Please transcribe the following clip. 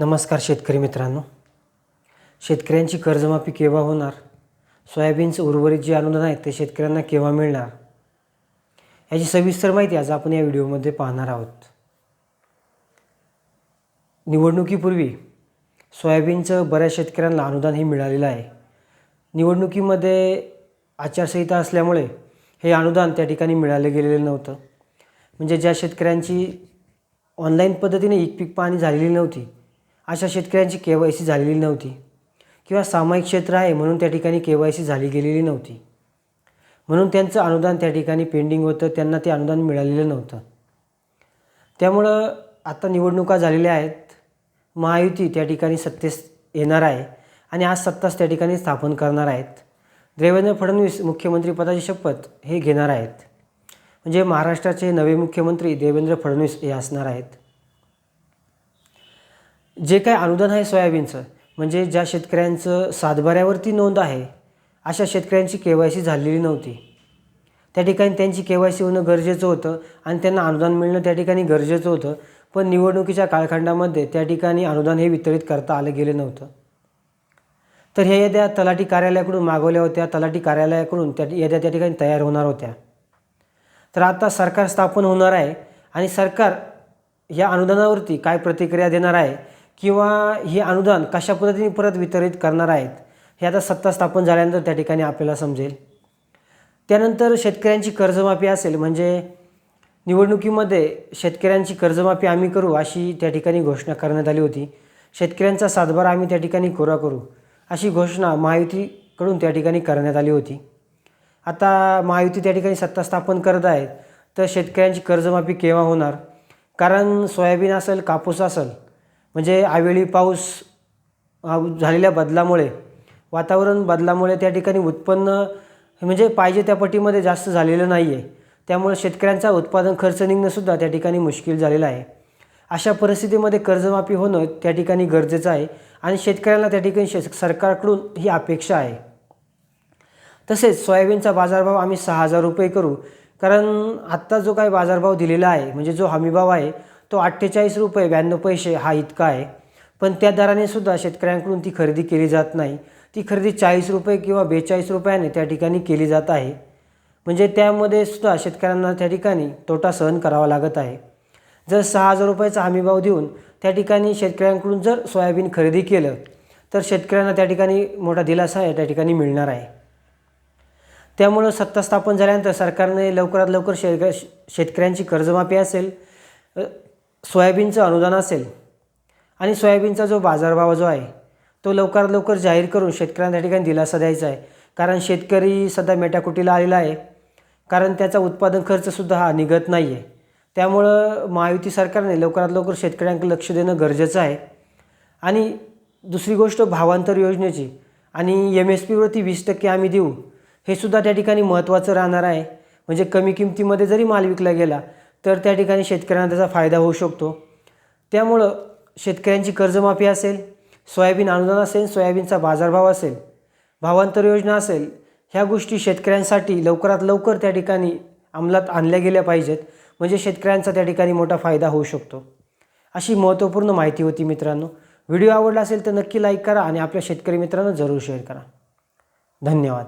नमस्कार शेतकरी मित्रांनो. शेतकऱ्यांची कर्जमाफी केव्हा होणार? सोयाबीनचं उर्वरित जे अनुदान आहे ते शेतकऱ्यांना केव्हा मिळणार? याची सविस्तर माहिती आज आपण या व्हिडिओमध्ये पाहणार आहोत. निवडणुकीपूर्वी सोयाबीनचं बऱ्याच शेतकऱ्यांना अनुदान हे मिळालेलं आहे. निवडणुकीमध्ये आचारसंहिता असल्यामुळे हे अनुदान त्या ठिकाणी मिळालं गेलेलं नव्हतं. म्हणजे ज्या शेतकऱ्यांची ऑनलाईन पद्धतीने एक पीक पाहणी झालेली नव्हती अशा शेतकऱ्यांची के वाय सी झालेली नव्हती. किंवा सामायिक क्षेत्र आहे म्हणून त्या ठिकाणी के वाय सी झाली गेलेली नव्हती. म्हणून त्यांचं अनुदान त्या ठिकाणी पेंडिंग होतं त्यांना ते अनुदान मिळालेलं नव्हतं. त्यामुळं आता निवडणुका झालेल्या आहेत. महायुती त्या ठिकाणी सत्तेस येणार आहे आणि आज सत्ताच त्या ठिकाणी स्थापन करणार आहेत. देवेंद्र फडणवीस मुख्यमंत्रीपदाची शपथ हे घेणार आहेत. म्हणजे महाराष्ट्राचे नवे मुख्यमंत्री देवेंद्र फडणवीस हे असणार आहेत. जे काय अनुदान आहे सोयाबीनचं म्हणजे ज्या शेतकऱ्यांचं सातबाऱ्यावरती नोंद आहे अशा शेतकऱ्यांची के वाय सी झालेली नव्हती. त्या ठिकाणी त्यांची के वाय सी होणं गरजेचं होतं आणि त्यांना अनुदान मिळणं त्या ठिकाणी गरजेचं होतं पण निवडणुकीच्या कालखंडामध्ये त्या ठिकाणी अनुदान हे वितरित करता आलं गेलं नव्हतं. तर ह्या याद्या तलाठी कार्यालयाकडून मागवल्या होत्या तलाठी कार्यालयाकडून त्या याद्या त्या ठिकाणी तयार होणार होत्या. तर आता सरकार स्थापन होणार आहे आणि सरकार या अनुदानावरती काय प्रतिक्रिया देणार आहे किंवा हे अनुदान कशा पद्धतीने परत वितरित करणार आहेत हे आता सत्ता स्थापन झाल्यानंतर त्या ठिकाणी आपल्याला समजेल. त्यानंतर शेतकऱ्यांची कर्जमाफी असेल म्हणजे निवडणुकीमध्ये शेतकऱ्यांची कर्जमाफी आम्ही करू अशी त्या ठिकाणी घोषणा करण्यात आली होती. शेतकऱ्यांचा सातबारा आम्ही त्या ठिकाणी कोरा करू अशी घोषणा महायुतीकडून त्या ठिकाणी करण्यात आली होती. आता महायुती त्या ठिकाणी सत्ता स्थापन करत आहेत तर शेतकऱ्यांची कर्जमाफी केव्हा होणार? कारण सोयाबीन असेल कापूस असेल म्हणजे अवेळी पाऊस झालेल्या बदलामुळे वातावरण बदलामुळे त्या ठिकाणी उत्पन्न म्हणजे पाहिजे त्या पटीमध्ये जास्त झालेलं नाही आहे त्यामुळे शेतकऱ्यांचा उत्पादन खर्च निघणंसुद्धा त्या ठिकाणी मुश्किल झालेलं आहे. अशा परिस्थितीमध्ये कर्जमाफी होणं त्या ठिकाणी गरजेचं आहे आणि शेतकऱ्यांना त्या ठिकाणी शे सरकारकडून ही अपेक्षा आहे. तसेच सोयाबीनचा बाजारभाव आम्ही सहा हजार रुपये करू कारण आत्ता जो काही बाजारभाव दिलेला आहे म्हणजे जो हमीभाव आहे तो अठ्ठेचाळीस रुपये ब्याण्णव पैसे हा इतका आहे. पण त्या दराने सुद्धा शेतकऱ्यांकडून ती खरेदी केली जात नाही. ती खरेदी चाळीस रुपये किंवा बेचाळीस रुपयाने त्या ठिकाणी केली जात आहे. म्हणजे त्यामध्ये सुद्धा शेतकऱ्यांना त्या ठिकाणी तोटा सहन करावा लागत आहे. जर सहा हजार रुपयाचा हमीभाव देऊन त्या ठिकाणी शेतकऱ्यांकडून जर सोयाबीन खरेदी केलं तर शेतकऱ्यांना त्या ठिकाणी मोठा दिलासा आहे त्या ठिकाणी मिळणार आहे. त्यामुळं सत्ता स्थापन झाल्यानंतर सरकारने लवकरात लवकर शेतक शेतकऱ्यांची कर्जमाफी असेल. सोयाबीनचं अनुदान असेल आणि सोयाबीनचा जो बाजारभाव जो आहे तो लवकरात लवकर जाहीर करून शेतकऱ्यांना त्या ठिकाणी दिलासा द्यायचा आहे. कारण शेतकरी सध्या मेटाकुटीला आलेला आहे. कारण त्याचा उत्पादन खर्चसुद्धा हा निघत नाही आहे त्यामुळं महायुती सरकारने लवकरात लवकर शेतकऱ्यांकडे लक्ष देणं गरजेचं आहे. आणि दुसरी गोष्ट भावांतर योजनेची. आणि एम एस पीवरती वीस टक्के आम्ही देऊ हे सुद्धा त्या ठिकाणी महत्त्वाचं राहणार आहे. म्हणजे कमी किमतीमध्ये जरी माल विकला गेला तर त्या ठिकाणी शेतकऱ्यांना त्याचा फायदा होऊ शकतो. त्यामुळं शेतकऱ्यांची कर्जमाफी असेल सोयाबीन अनुदान असेल सोयाबीनचा बाजारभाव असेल भावांतर योजना असेल ह्या गोष्टी शेतकऱ्यांसाठी लवकरात लवकर त्या ठिकाणी अंमलात आणल्या गेल्या पाहिजेत. म्हणजे शेतकऱ्यांचा त्या ठिकाणी मोठा फायदा होऊ शकतो. अशी महत्त्वपूर्ण माहिती होती मित्रांनो. व्हिडिओ आवडला असेल तर नक्की लाईक करा आणि आपल्या शेतकरी मित्रांना जरूर शेअर करा. धन्यवाद.